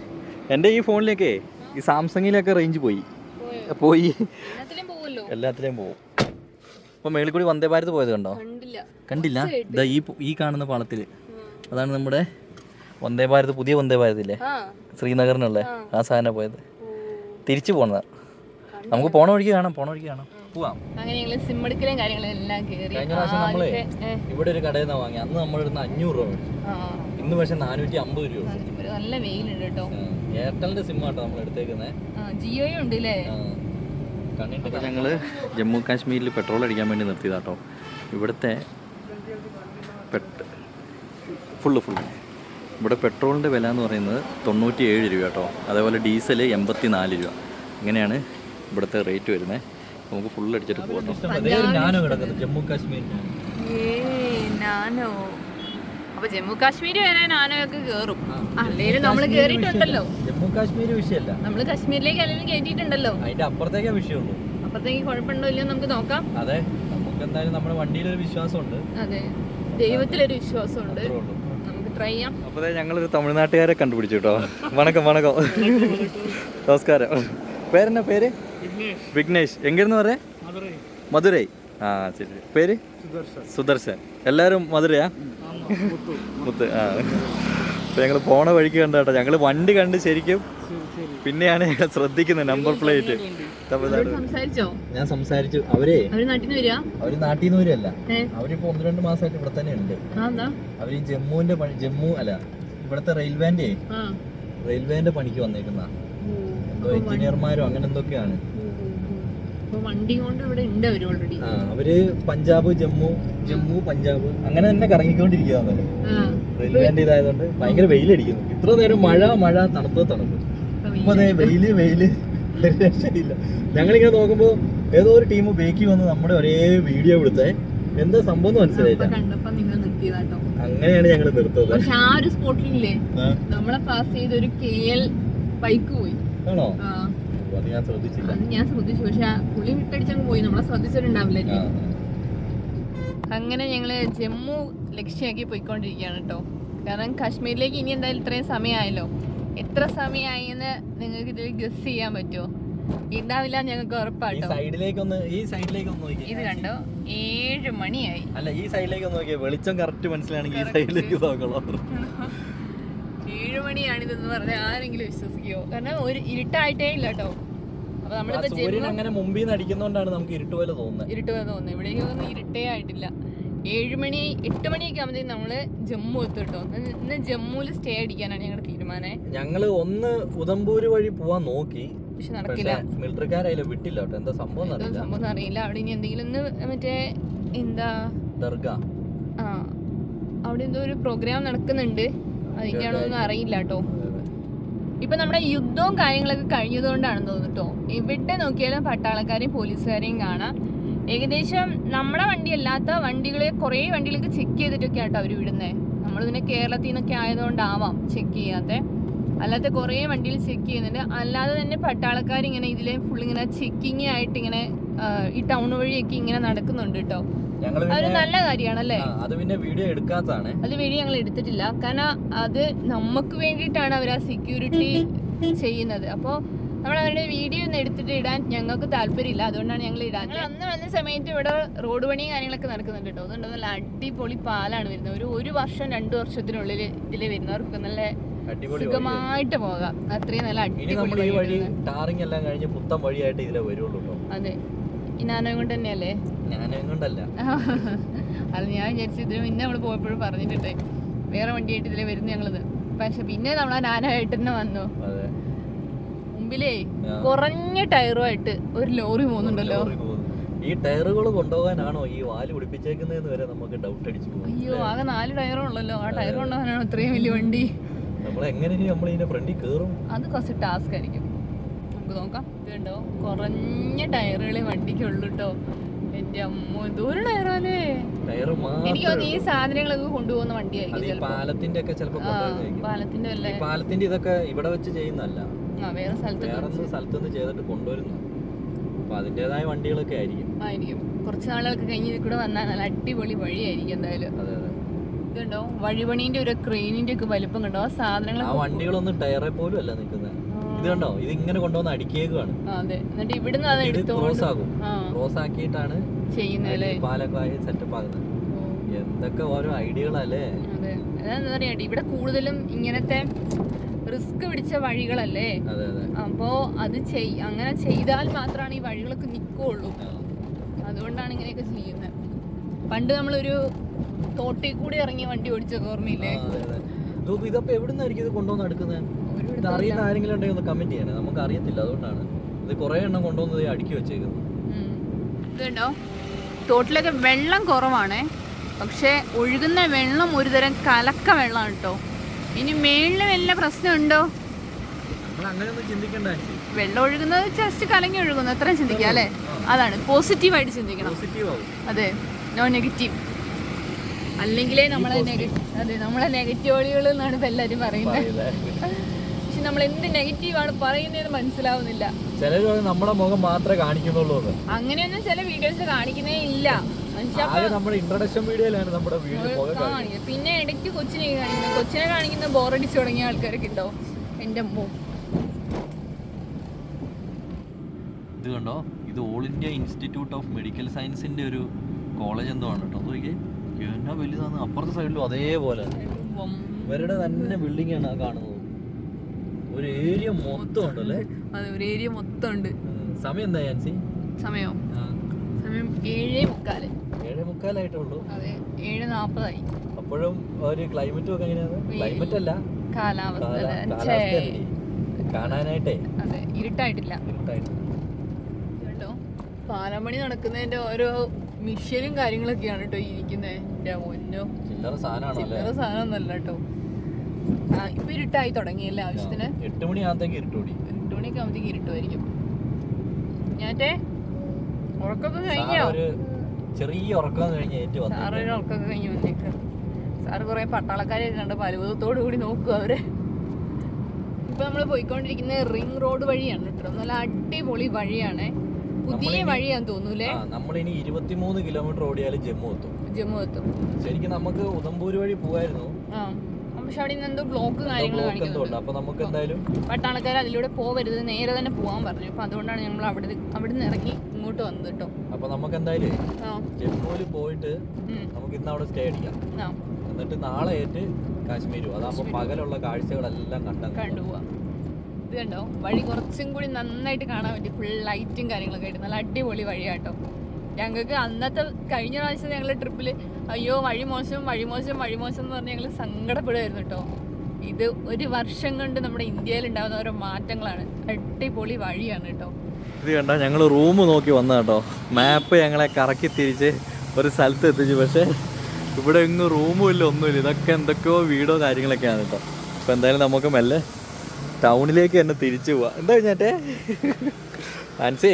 എന്റെ ഈ ഫോണിലേക്കേ ഈ സാംസങ്ങിലൊക്കെ റേഞ്ച് പോയി. പോയി? എല്ലാത്തിലേയും പോകും അപ്പോൾ മേളിൽ കൂടി വന്ദേ ഭാരത് പോയത് കണ്ടോ? കണ്ടില്ല. കണ്ടില്ല. ഇതാ ഈ ഈ കാണുന്ന പാളത്തിൽ അതാണ് നമ്മുടെ വന്ദേ ഭാരത് പുതിയ വന്ദേ ഭാരത് ഇല്ലേ? ആ. ശ്രീനഗറിനുള്ള ആ. സാധനം പോയത്. തിരിച്ചു പോണതാ. നമുക്ക് പോണ വഴിക്ക് കാണാം പോണ വഴിക്ക് കാണാം. പോവാം. അങ്ങനെ കാര്യങ്ങളും എല്ലാം കഴിഞ്ഞ പ്രാവശ്യം നമ്മളെ ഇവിടെ ഒരു കടയിൽ നിന്നാണ് വാങ്ങി അന്ന് നമ്മളിടുന്ന അഞ്ഞൂറ് രൂപ മേടിച്ചു. ഇന്ന് പക്ഷെ നാനൂറ്റി അമ്പത് രൂപ. നല്ല വെയിലുണ്ട് കേട്ടോ. എയർടെലിന്റെ സിം ആട്ടോ നമ്മൾ എടുത്തേക്കുന്നത് ജിയോ ജിയോയും ഉണ്ട് അല്ലേ കണ്ടിട്ട് ഞങ്ങൾ ജമ്മു കാശ്മീരിൽ പെട്രോൾ അടിക്കാൻ വേണ്ടി നിർത്തിയതാട്ടോ. ഇവിടുത്തെ ഫുള്ള് ഫുള്ള് ഇവിടെ പെട്രോളിന്റെ വില എന്ന് പറയുന്നത് തൊണ്ണൂറ്റി ഏഴ് രൂപ കേട്ടോ. അതേപോലെ ഡീസൽ എൺപത്തി നാല് രൂപ. ഇങ്ങനെയാണ് ഇവിടുത്തെ റേറ്റ് വരുന്നത് നമുക്ക് ഫുൾ അടിച്ചിട്ട് പോകാം ഞാനോ കിടക്കുന്നത്? ജമ്മു കാശ്മീർ നാനോ അപ്പൊ ജമ്മു കാശ്മീർ വരെ നാനോയൊക്കെ കേറും. അല്ലേലും നമ്മൾ കേറിയിട്ടുണ്ടല്ലോ. ജമ്മു കാശ്മീർ വിഷയമല്ല. നമ്മൾ കാശ്മീരിലേക്ക് അല്ലെങ്കിൽ കയറ്റിയിട്ടുണ്ടല്ലോ അതിന്റെ അപ്പുറത്തേക്കേ വിഷയമുള്ളൂ. അപ്പുറത്തേക്ക് കുഴപ്പമുണ്ടോ ഇല്ലയോ നമുക്ക് നോക്കാം. അതെ നമുക്ക് എന്തായാലും നമ്മുടെ വണ്ടിയിലൊരു വിശ്വാസമുണ്ട്. അതെ ദൈവത്തിലൊരു വിശ്വാസമുണ്ട്. നമുക്ക് ട്രൈ ചെയ്യാം. അപ്പോൾ ഞങ്ങളൊരു തമിഴ്നാട്ടുകാരെ കണ്ടുപിടിച്ചു കേട്ടോ. വണക്കം വണക്കം. നമസ്കാരം. പേരെന്നാ പേര്? വിഘ്നേഷ്. എങ്കിരുന്ന് പറയേ? മധുരൈ. ആ ശരി. പേര്? സുദർശൻ. എല്ലാരും മധുരയാ? മുത്ത്. ആ. അപ്പോൾ ഞങ്ങൾ പോണ വഴിക്ക് കണ്ട കേട്ടോ ഞങ്ങൾ വണ്ടി കണ്ട് ശരിക്കും പിന്നെയാണ് ഞങ്ങൾ ശ്രദ്ധിക്കുന്നത് നമ്പർ പ്ലേറ്റ്. ഞാൻ സംസാരിച്ചു. അവരെ അവർ നാട്ടിൽ നിന്ന് വരികയല്ല. അവരിപ്പോ ഒന്ന് രണ്ട് മാസമായിട്ട് ഇവിടെ തന്നെ ഉണ്ട് അവർ ജമ്മുവിന്റെ പണി ജമ്മു അല്ല ഇവിടത്തെ റെയിൽവേന്റെ ആ. റെയിൽവേന്റെ പണിക്ക് വന്നേക്കുന്ന. എന്തോ എഞ്ചിനീയർമാരോ അങ്ങനെ എന്തൊക്കെയാണ്. വണ്ടി കൊണ്ട് ഇവിടെ ഉണ്ട് ഓൾറെഡി അവർ പഞ്ചാബ് ജമ്മു ജമ്മു പഞ്ചാബ് അങ്ങനെ തന്നെ കറങ്ങിക്കൊണ്ടിരിക്കുകയാണ്. റെയിൽവേന്റെ ഇതായതുകൊണ്ട് ഭയങ്കര വെയിലടിക്കുന്നു. ഇത്ര നേരം മഴ മഴ തണുപ്പ് തണുപ്പ്. ഇപ്പൊ അതെ വെയിൽ. വെയിൽ ഒരു രക്ഷയില്ല. ഞങ്ങളിങ്ങനെ നോക്കുമ്പോ ഏതോ ഒരു ടീം ബേക്കി വന്ന് നമ്മുടെ ഒരേ വീഡിയോ എടുത്തേ എന്താ സംഭവം എന്ന് മനസ്സിലായില്ല. അപ്പൊ അങ്ങനെയാണ് ഞങ്ങൾ നിർത്തുന്നത്. പക്ഷെ ആ ഒരു സ്പോട്ടിലില്ലേ നമ്മളെ പാസ് ചെയ്ത ഒരു കെ എൽ ബൈക്ക് പോയി. ആണോ? ആ, അത് ഞാൻ ശ്രദ്ധിച്ചില്ല. അത് ഞാൻ ശ്രദ്ധിച്ചു. പക്ഷെ വിട്ടടിച്ചങ്ങ് പോയി. നമ്മളെ ശ്രദ്ധിച്ചിട്ടുണ്ടാവില്ല ആ, അങ്ങനെ ഞങ്ങൾ ജമ്മു ലക്ഷ്യമാക്കി പോയിക്കൊണ്ടിരിക്കുകയാണ് കേട്ടോ കാരണം കാശ്മീരിലേക്ക് ഇനി എന്തായാലും ഇത്രയും സമയമായല്ലോ. എത്ര സമയമായി എന്ന് നിങ്ങൾക്ക് ഇതിൽ ഗസ് ചെയ്യാൻ പറ്റുമോ? ഉണ്ടാവില്ല ഞങ്ങൾക്ക് ഉറപ്പാണ് ഉറപ്പാട്ടോ ഇത് കണ്ടോ? ഏഴ് മണിയായി. അല്ല ഈ സൈഡിലേക്ക് വെളിച്ചം കറക്റ്റ് മനസ്സിലാണെങ്കിൽ ഈ. സൈഡിലേക്ക് നോക്കണം. മണിയാണിതെന്ന് പറഞ്ഞാൽ ആരെങ്കിലും വിശ്വസിക്കുമോ കാരണം ഒരു ഇരുട്ടായിട്ടേ ഇല്ല കേട്ടോ. അപ്പൊ നമ്മളിപ്പോ സൂര്യൻ ജമ്മു അങ്ങനെ മുമ്പിൽ നിന്ന് അടിക്കുന്നോണ്ടാണ് നമുക്ക് ഇരുട്ട് പോലെ തോന്നുന്നത് ഇരുട്ട് പോലെ തോന്നുന്നു. ഇവിടേക്ക് ഒന്നും ഇരുട്ടേ ആയിട്ടില്ല. ഏഴുമണി എട്ട് മണിയൊക്കെ ആകുമ്പോഴത്തേക്കും നമ്മൾ ജമ്മു എത്തും കേട്ടോ. ഇന്ന് ഇന്ന് ജമ്മുവിൽ സ്റ്റേ അടിക്കാനാണ് ഞങ്ങളുടെ തീരുമാനം. ഞങ്ങൾ ഒന്ന് ഉദംപൂര് വഴി പോവാൻ നോക്കി. പക്ഷെ പക്ഷെ നടക്കില്ല മിലിറ്ററിക്കാരായാലും വിട്ടില്ല കേട്ടോ. എന്താ സംഭവം എന്നറിയില്ല സംഭവം അറിയില്ല. അവിടെ ഇനി എന്തെങ്കിലും ഒന്ന് മറ്റേ എന്താ? ദർഗ. ആ. അവിടെ എന്തോ ഒരു പ്രോഗ്രാം നടക്കുന്നുണ്ട്. അതിന്റെയാണോ ഒന്നും അറിയില്ല കേട്ടോ ഇപ്പൊ നമ്മുടെ യുദ്ധവും കാര്യങ്ങളൊക്കെ കഴിഞ്ഞതുകൊണ്ടാണെന്ന് തോന്നുന്നു കേട്ടോ എവിടെ നോക്കിയാലും പട്ടാളക്കാരെയും പോലീസുകാരെയും കാണാം. ഏകദേശം നമ്മുടെ വണ്ടി അല്ലാത്ത വണ്ടികളെ കുറേ വണ്ടികളൊക്കെ ചെക്ക് ചെയ്തിട്ടൊക്കെ ആട്ടോ അവർ വിടുന്നേ. നമ്മൾ പിന്നെ കേരളത്തിൽ നിന്നൊക്കെ ആയതുകൊണ്ടാവാം ചെക്ക് ചെയ്യാത്ത. അല്ലാത്ത കുറേ വണ്ടിയിൽ ചെക്ക് ചെയ്യുന്നുണ്ട്. അല്ലാതെ തന്നെ പട്ടാളക്കാർ ഇങ്ങനെ ഇതിലെ ഫുൾ ഇങ്ങനെ ചെക്കിങ് ആയിട്ട് ഇങ്ങനെ ഈ ടൗൺ വഴിയൊക്കെ ഇങ്ങനെ നടക്കുന്നുണ്ട് കേട്ടോ അതൊരു നല്ല കാര്യമാണല്ലേ അത് പിന്നെ വീഡിയോ എടുക്കാത്തതാണ്. അത് വീഡിയോ ഞങ്ങൾ എടുത്തിട്ടില്ല. കാരണം അത് നമുക്ക് വേണ്ടിയിട്ടാണ് അവർ ആ സെക്യൂരിറ്റി ചെയ്യുന്നത്. അപ്പോൾ നമ്മൾ അവരുടെ വീഡിയോ ഒന്നും എടുത്തിട്ട് ഇടാൻ ഞങ്ങൾക്ക് താല്പര്യമില്ല. അതുകൊണ്ടാണ് ഞങ്ങൾ ഇടാൻ അന്ന് വന്ന സമയത്ത് ഇവിടെ റോഡ് പണിയും കാര്യങ്ങളൊക്കെ നടക്കുന്നുണ്ട് കേട്ടോ അതുകൊണ്ട് നല്ല അടിപൊളി പാലാണ് വരുന്നത്. ഒരു ഒരു വർഷം രണ്ട് വർഷത്തിനുള്ളിൽ ഇതിൽ വരുന്നവർക്ക് നല്ല. സുഖമായിട്ട് പോകാം. അത്രയും നല്ല അടിപൊളി ഈ വഴി വഴിയാണ്. ടാറിങ് എല്ലാം കഴിഞ്ഞ് പുത്തൻ വഴിയായിട്ട് ഇതിലെ വരുള്ളൂ അതെ. ഈ നാനോ കൊണ്ട് തന്നെയല്ലേ? കൊണ്ടല്ല. അത് ഞാൻ വിചാരിച്ചു ഇതിന് മുന്നേ നമ്മൾ പോയപ്പോഴും പറഞ്ഞിട്ടേ വേറെ വണ്ടിയായിട്ട് ഇതിലെ വരുന്നു ഞങ്ങളത്. പക്ഷെ പിന്നെ നമ്മൾ ആ നാനായിട്ട് തന്നെ വന്നു. മുമ്പിലേ. കുറഞ്ഞ ടയറുമായിട്ട് ഒരു ലോറി പോകുന്നുണ്ടല്ലോ. ഈ ടയറുകൾ കൊണ്ടുപോകാനാണോ ഈ വാൽ പിടിപ്പിച്ചേക്കുന്നതെന്ന് വരെ നമുക്ക് ഡൗട്ട് അടിച്ചു അയ്യോ ആകെ നാല് ടയറും ഉള്ളല്ലോ. ആ ടയർ കൊണ്ടുപോകാനാണോ ഇത്രയും വലിയ വണ്ടി? നമ്മൾ എങ്ങനെ നമ്മൾ ഇതിന്റെ ഫ്രണ്ടിൽ കയറും അത് കുറച്ച് ടാസ്ക് ആയിരിക്കും. നമുക്ക് നോക്കാം. ഇതുണ്ടോ കുറഞ്ഞ ടയറുകളെ വണ്ടിക്കുള്ളൂ കേട്ടോ എന്റെ അമ്മോ ദൂരം ടയറാലേ ടയർ എനിക്ക് തോന്നുന്നു ഈ സാധനങ്ങളൊക്കെ കൊണ്ടുപോകുന്ന വണ്ടിയായിരിക്കും പാലത്തിന്റെ ഒക്കെ ചിലപ്പോ. പാലത്തിന്റെ അല്ലേ പാലത്തിന്റെ ഇതൊക്കെ ഇവിടെ വെച്ച് ചെയ്യുന്നല്ല വേറെ സ്ഥലത്ത് വേറെ സ്ഥലത്തുനിന്ന് ചെയ്തിട്ട് കൊണ്ടുവരുന്നു. അപ്പൊ അതിന്റേതായ വണ്ടികളൊക്കെ ആയിരിക്കും. ആയിരിക്കും. കുറച്ച് നാളുകൾക്ക് കഴിഞ്ഞ് ഇതിൽ കൂടെ വന്നാൽ നല്ല അടിപൊളി വഴിയായിരിക്കും എന്തായാലും. അതെ അതെ. ഇതുണ്ടോ വഴിപണീന്റെ ഒരു ക്രെയിനിന്റെ ഒക്കെ വലിപ്പം കണ്ടോ? ആ സാധനങ്ങൾ ആ വണ്ടികളൊന്നും ടയറെ പോലും അല്ല നിൽക്കുന്നത്. ഇത് കണ്ടോ? ഇത് ഇങ്ങനെ കൊണ്ടുവന്ന് അടിക്കേക്കുവാണ് എന്നിട്ട് ഇവിടുന്ന് അത് ഇത് ക്രോസ് ആകും. ക്രോസ് ആക്കിയിട്ടാണ് പാലക്കായ സെറ്റപ്പ് ആകുന്നത്. എന്തൊക്കെ ഓരോ ഐഡിയകളല്ലേ? പറയാ ഇവിടെ കൂടുതലും ഇങ്ങനത്തെ റിസ്ക് പിടിച്ച വഴികളല്ലേ? അപ്പോ അത് ചെയ് അങ്ങനെ ചെയ്താൽ മാത്രമാണ് ഈ വഴികളൊക്കെ നിൽക്കുള്ളൂ അതുകൊണ്ടാണ് ഇങ്ങനെയൊക്കെ ചെയ്യുന്നത്. പണ്ട് നമ്മളൊരു തോട്ടിൽ കൂടി ഇറങ്ങി വണ്ടി ഓടിച്ചൊക്കെ ഓർമ്മയില്ലേ? ഇതപ്പോ എവിടുന്നായിരിക്കും ഇത് കൊണ്ടുവന്ന് എടുക്കുന്നത്? ഇത് അറിയുന്ന. ആരെങ്കിലും ഉണ്ടെങ്കിൽ ഒന്ന് കമന്റ് ചെയ്യണേ. നമുക്ക് അറിയത്തില്ല അതുകൊണ്ടാണ്. ഇത് കുറെ എണ്ണം കൊണ്ടുവന്ന് അടുക്കി വെച്ചേക്കുന്നു. ഇതുണ്ടോ തോട്ടിലൊക്കെ വെള്ളം കുറവാണേ. പക്ഷെ ഒഴുകുന്ന വെള്ളം ഒരുതരം കലക്ക വെള്ളമാണ് കേട്ടോ. ഇനി മേളിൽ വല്ല പ്രശ്നമുണ്ടോ വെള്ളം ഒഴുകുന്നത് ജസ്റ്റ് കലങ്ങി ഒഴുകുന്നു. അത്രയും ചിന്തിക്കുക അല്ലേ? അതാണ്. പോസിറ്റീവായിട്ട് ചിന്തിക്കണം. അതെ. നോ നെഗറ്റീവ് അല്ലെങ്കിലേ നമ്മളെ നെഗറ്റീവ് അതെ നമ്മളെ നെഗറ്റീവ് നെഗറ്റീവുകൾ എന്നാണ് ഇപ്പൊ എല്ലാരും പറയുന്നത്. പക്ഷെ നമ്മൾ എന്ത് നെഗറ്റീവാണ് പറയുന്നതെന്ന് മനസ്സിലാവുന്നില്ല. ചിലര് പറയും നമ്മുടെ മുഖം മാത്രമേ കാണിക്കുന്നുള്ളൂ എന്ന് അങ്ങനെയൊന്നും ചില വീഡിയോസ് കാണിക്കുന്നേ ഇല്ല. ആകെ നമ്മുടെ ഇൻട്രൊഡക്ഷൻ വീഡിയോയിലാണ് നമ്മുടെ വീഡിയോ മുഖം കാണിക്കുന്നത്. പിന്നെ ഇടയ്ക്ക് കൊച്ചിനെ കാണിക്കുന്നു കൊച്ചിനെ കാണിക്കുന്ന ബോറടിച്ച് തുടങ്ങിയ ആൾക്കാരൊക്കെ ഉണ്ടോ? എന്റെ അമ്മോ. ഇത് കണ്ടോ? ഇത് All India Institute of Medical സയൻസിന്റെ ഒരു കോളേജ് എന്തോ ആണ് കേട്ടോ. നോക്കിയേ എന്നാ വലുതാണ് അപ്പുറത്തെ സൈഡിലും അതേപോലെ. വം. ഇവരുടെ തന്നെ ബിൽഡിംഗ് ആണ് ആ കാണുന്നത്. ഒരു ഏരിയ മൊത്തം ഉണ്ടല്ലേ? അതെ ഒരു ഏരിയ മൊത്തം ഉണ്ട്. സമയം എന്താ ചാൻസി സമയം സമയം ഏഴേ മുക്കാൽ. ഏഴേ മുക്കാലായിട്ടുള്ളൂ അതെ ഏഴ് നാപ്പതായി. അപ്പോഴും ഒരു ക്ലൈമറ്റും ഒക്കെ എങ്ങനെയാണ്? ക്ലൈമറ്റ് അല്ല. കാലാവസ്ഥ. കാണാനായിട്ടേ. അതെ ഇരുട്ടായിട്ടില്ല. ഇരുട്ടായിട്ട്. കേട്ടോ? പാലമണി നടക്കുന്നതിന്റെ ഓരോ മിഷ്യനും കാര്യങ്ങളൊക്കെയാണ് കേട്ടോ ഇരിക്കുന്നേ. ഇരിക്കുന്നത് എന്റെ പൊന്നോ. ചില്ലറ സാധനം ഒന്നല്ല കേട്ടോ. ഇപ്പൊ ഇരുട്ടായി തുടങ്ങിയല്ലേ ആവശ്യത്തിന്? എട്ട് മണി ഇരുട്ടോടി എട്ട് മണിയൊക്കെ ആകുമ്പോഴത്തേക്ക് ഇരുട്ടുമായിരിക്കും. ഞാറ്റേ ഉറക്കൊക്കെ കഴിഞ്ഞോ? ചെറിയ ഉറക്കം കഴിഞ്ഞ് ഏറ്റു വന്നു സാറ് ഒരു ഉറക്കൊക്കെ കഴിഞ്ഞ് വന്നേക്ക്. സാറ് കുറെ പട്ടാളക്കാരെയൊക്കെ കണ്ടപ്പോ അത്ഭുതത്തോടു കൂടി നോക്കുക അവർ. ഇപ്പൊ നമ്മൾ പോയിക്കൊണ്ടിരിക്കുന്ന റിംഗ് റോഡ് വഴിയാണ് കേട്ടോ. നല്ല അടിപൊളി വഴിയാണ്. പുതിയ വഴിയാന്ന് തോന്നൂലേ നമ്മളിനി ഇരുപത്തിമൂന്ന് കിലോമീറ്റർ ഓടിയാൽ ജമ്മു എത്തും. ജമ്മു എത്തും. ശരിക്കും നമുക്ക് ഉദംപൂര് വഴി പോവായിരുന്നു. ആ. പക്ഷെ അവിടെ നിന്ന് എന്തോ ബ്ലോക്ക് കാര്യങ്ങൾ കാണിക്കുന്നുണ്ട് അതിലൂടെ പോവരുത്. നേരെ തന്നെ പോകാൻ പറഞ്ഞു. അപ്പൊ അതുകൊണ്ടാണ് ഞങ്ങൾ അവിടെ അവിടെ നിന്ന് ഇറങ്ങി ഇങ്ങോട്ട് വന്നത് കേട്ടോ. അപ്പൊ നമുക്ക് എന്തായാലും ജമ്മുവിൽ പോയിട്ട് നമുക്ക് ഇന്ന് അവിടെ സ്റ്റേ അടിക്കാം. എന്നിട്ട് നാളെ ആയിട്ട് കാശ്മീർ അതാകുമ്പോ പകലുള്ള കാഴ്ചകളെല്ലാം കണ്ടു കണ്ടുപോവാ ഇത് കണ്ടോ? വഴി കുറച്ചും കൂടി നന്നായിട്ട് കാണാൻ പറ്റി. ഫുൾ ലൈറ്റും കാര്യങ്ങളൊക്കെ ആയിട്ട്. നല്ല അടിപൊളി വഴിയാട്ടോ ഞങ്ങൾക്ക് അന്നത്തെ കഴിഞ്ഞ പ്രാവശ്യം ഞങ്ങൾ ട്രിപ്പിൽ അയ്യോ വഴി മോശം വഴി മോശം വഴി മോശം എന്ന് പറഞ്ഞ് ഞങ്ങൾ സങ്കടപ്പെടുമായിരുന്നു കേട്ടോ. ഇത് ഒരു വർഷം കൊണ്ട് നമ്മുടെ ഇന്ത്യയിൽ ഉണ്ടാകുന്ന ഓരോ മാറ്റങ്ങളാണ്. അടിപൊളി വഴിയാണ് കേട്ടോ. ഇത് കണ്ട ഞങ്ങൾ റൂം നോക്കി വന്ന കേട്ടോ. മാപ്പ് ഞങ്ങളെ കറക്കി തിരിച്ച് ഒരു സ്ഥലത്ത് എത്തിച്ചു. പക്ഷേ ഇവിടെ എങ്ങും റൂമും ഇല്ല ഒന്നുമില്ല. ഇതൊക്കെ എന്തൊക്കെയോ വീടോ കാര്യങ്ങളൊക്കെയാണ് കേട്ടോ. അപ്പോൾ എന്തായാലും നമുക്ക് മെല്ലെ ടൗണിലേക്ക് തന്നെ തിരിച്ചു പോവാ. എന്താ കഴിഞ്ഞാറ്റേ ആൻസേ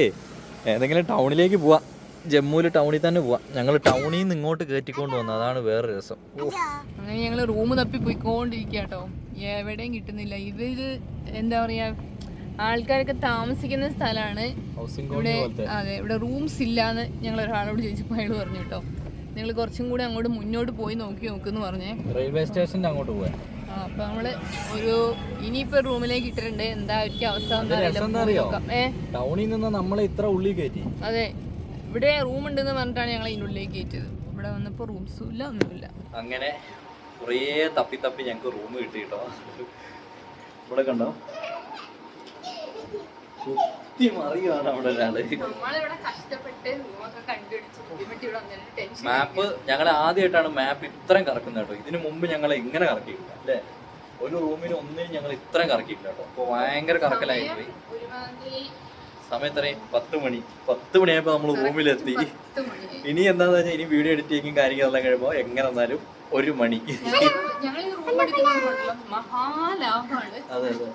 ഏതെങ്കിലും ടൗണിലേക്ക് പോവാം. ജമ്മുവിൽ ടൗണിൽ തന്നെ പോവാം. ഞങ്ങൾ ടൗണിൽ നിന്ന് ഇങ്ങോട്ട് കയറ്റിക്കൊണ്ട് വന്നു. അതാണ് വേറെ രസം. അങ്ങനെ ഞങ്ങൾ റൂം തപ്പി പോയിക്കൊണ്ടിരിക്കുക കേട്ടോ എവിടെയും കിട്ടുന്നില്ല. ഇവർ എന്താ പറയാ ആൾക്കാരൊക്കെ താമസിക്കുന്ന സ്ഥലമാണ് ഹൗസിംഗ് ഇവിടെ അതെ ഇവിടെ റൂംസ് ഇല്ലാന്ന് ഞങ്ങൾ ഒരാളോട് ചോദിച്ചപ്പോൾ അയാൾ പറഞ്ഞു കേട്ടോ. നിങ്ങൾ കുറച്ചും കൂടി അങ്ങോട്ട് മുന്നോട്ട് പോയി നോക്കി നോക്കുന്നു പറഞ്ഞേ. റെയിൽവേ സ്റ്റേഷന്റെ അങ്ങോട്ട് പോവാ. ആ, അപ്പൊ നമ്മൾ ഒരു ഇനിയിപ്പോ റൂമിലേക്ക് ഇട്ടിട്ടുണ്ട്. എന്താ അവസ്ഥ? ടൗണിൽ നിന്ന് നമ്മളെ ഇത്ര ഉള്ളിൽ കയറ്റി അതെ. ഇവിടെ റൂം ഉണ്ടെന്ന് പറഞ്ഞിട്ടാണ് ഞങ്ങൾ ഇതിനുള്ളിലേക്ക് കയറ്റിയത്. ഇവിടെ വന്നപ്പോൾ റൂംസും ഇല്ല ഒന്നുമില്ല. അങ്ങനെ കുറേ തപ്പി തപ്പി ഞങ്ങൾക്ക് റൂം കിട്ടി കേട്ടോ. ഇവിടെ കണ്ടോ? കുത്തി മറിയാണ് അവിടെ ഒരാൾ. മാപ്പ് ഞങ്ങൾ ആദ്യമായിട്ടാണ് മാപ്പ് ഇത്രയും കറക്കുന്നത് കേട്ടോ. ഇതിനു മുമ്പ് ഞങ്ങൾ ഇങ്ങനെ കറക്കിയില്ല അല്ലേ? ഒരു റൂമിന് ഒന്നിനും ഞങ്ങൾ ഇത്രയും കറക്കിയില്ല കേട്ടോ. അപ്പൊ ഭയങ്കര കറക്കലായി പോയി. ഒരുമാതിരി സമയം എത്രയും പത്ത് മണി. പത്ത് മണിയായപ്പോ നമ്മൾ റൂമിലെത്തി. ഇനി എന്താന്ന് വെച്ചാൽ ഇനി വീഡിയോ എഡിറ്റിങ്ങും കാര്യങ്ങളെല്ലാം കഴിയുമ്പോൾ എങ്ങനെ വന്നാലും ഒരു മണി. അതെ അതെ.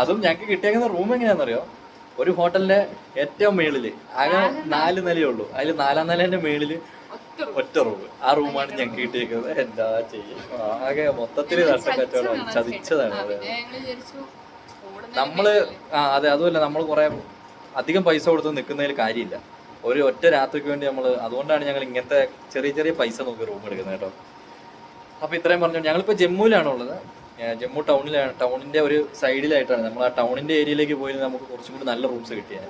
അതും ഞങ്ങൾക്ക് കിട്ടിയേക്കുന്ന റൂം എങ്ങനെയാണെന്നറിയോ ഒരു ഹോട്ടലിന്റെ ഏറ്റവും മേളിൽ. ആകെ നാല് നിലയേ ഉള്ളൂ. അതിൽ നാലാം നിലേന്റെ മേളിൽ ഒറ്റ റൂം ആ റൂമാണ് ഞങ്ങൾക്ക് കിട്ടിയേക്കുന്നത് എന്താ ചെയ്യും? ആകെ മൊത്തത്തിൽ നഷ്ടക്കച്ചവടം ചതിച്ചതാണ് അതെ. നമ്മൾ ആ അതെ അതുമല്ല നമ്മൾ കുറെ അധികം പൈസ കൊടുത്ത് നിൽക്കുന്നതിൽ കാര്യമില്ല. ഒരു ഒറ്റ രാത്രിക്ക് വേണ്ടി നമ്മൾ അതുകൊണ്ടാണ് ഞങ്ങൾ ഇങ്ങനത്തെ ചെറിയ ചെറിയ പൈസ നോക്കി റൂം എടുക്കുന്നത് കേട്ടോ. അപ്പൊ ഇത്രയും പറഞ്ഞു. ഞങ്ങളിപ്പോ ജമ്മുവിലാണ് ഉള്ളത് ഏ, ജമ്മു ടൗണിലാണ് ടൗണിന്റെ ഒരു സൈഡിലായിട്ടാണ്. നമ്മൾ ആ ടൗണിന്റെ ഏരിയയിലേക്ക് പോയി നമുക്ക് കുറച്ചും കൂടി നല്ല റൂംസ് കിട്ടിയത്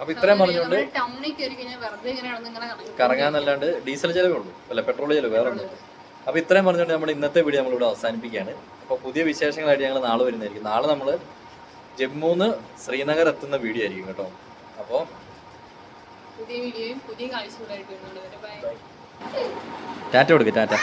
അപ്പൊ ഇത്രയും പറഞ്ഞുകൊണ്ട് ടൗണിൽ കയറി കഴിഞ്ഞാൽ വെറുതെ ഇങ്ങനെ കറങ്ങാന്നല്ലാണ്ട് ഡീസൽ ചെലവേ ഉള്ളൂ അല്ല പെട്രോൾ ചെലവ് വേറെ ഉണ്ട് അപ്പൊ ഇത്രയും പറഞ്ഞുകൊണ്ട് നമ്മൾ ഇന്നത്തെ വീഡിയോ നമ്മളിവിടെ അവസാനിപ്പിക്കുകയാണ്. അപ്പൊ പുതിയ വിശേഷങ്ങളായിട്ട് ഞങ്ങൾ നാളെ വരുന്നതായിരിക്കും. നാളെ നമ്മൾ ജമ്മുന്ന് ശ്രീനഗർ എത്തുന്ന വീഡിയോ ആയിരിക്കും കേട്ടോ. അപ്പോൾ പുതിയ വീഡിയോയും പുതിയ കാഴ്ചകളായിട്ട് ടാറ്റ കൊടുക്കുക ടാറ്റ.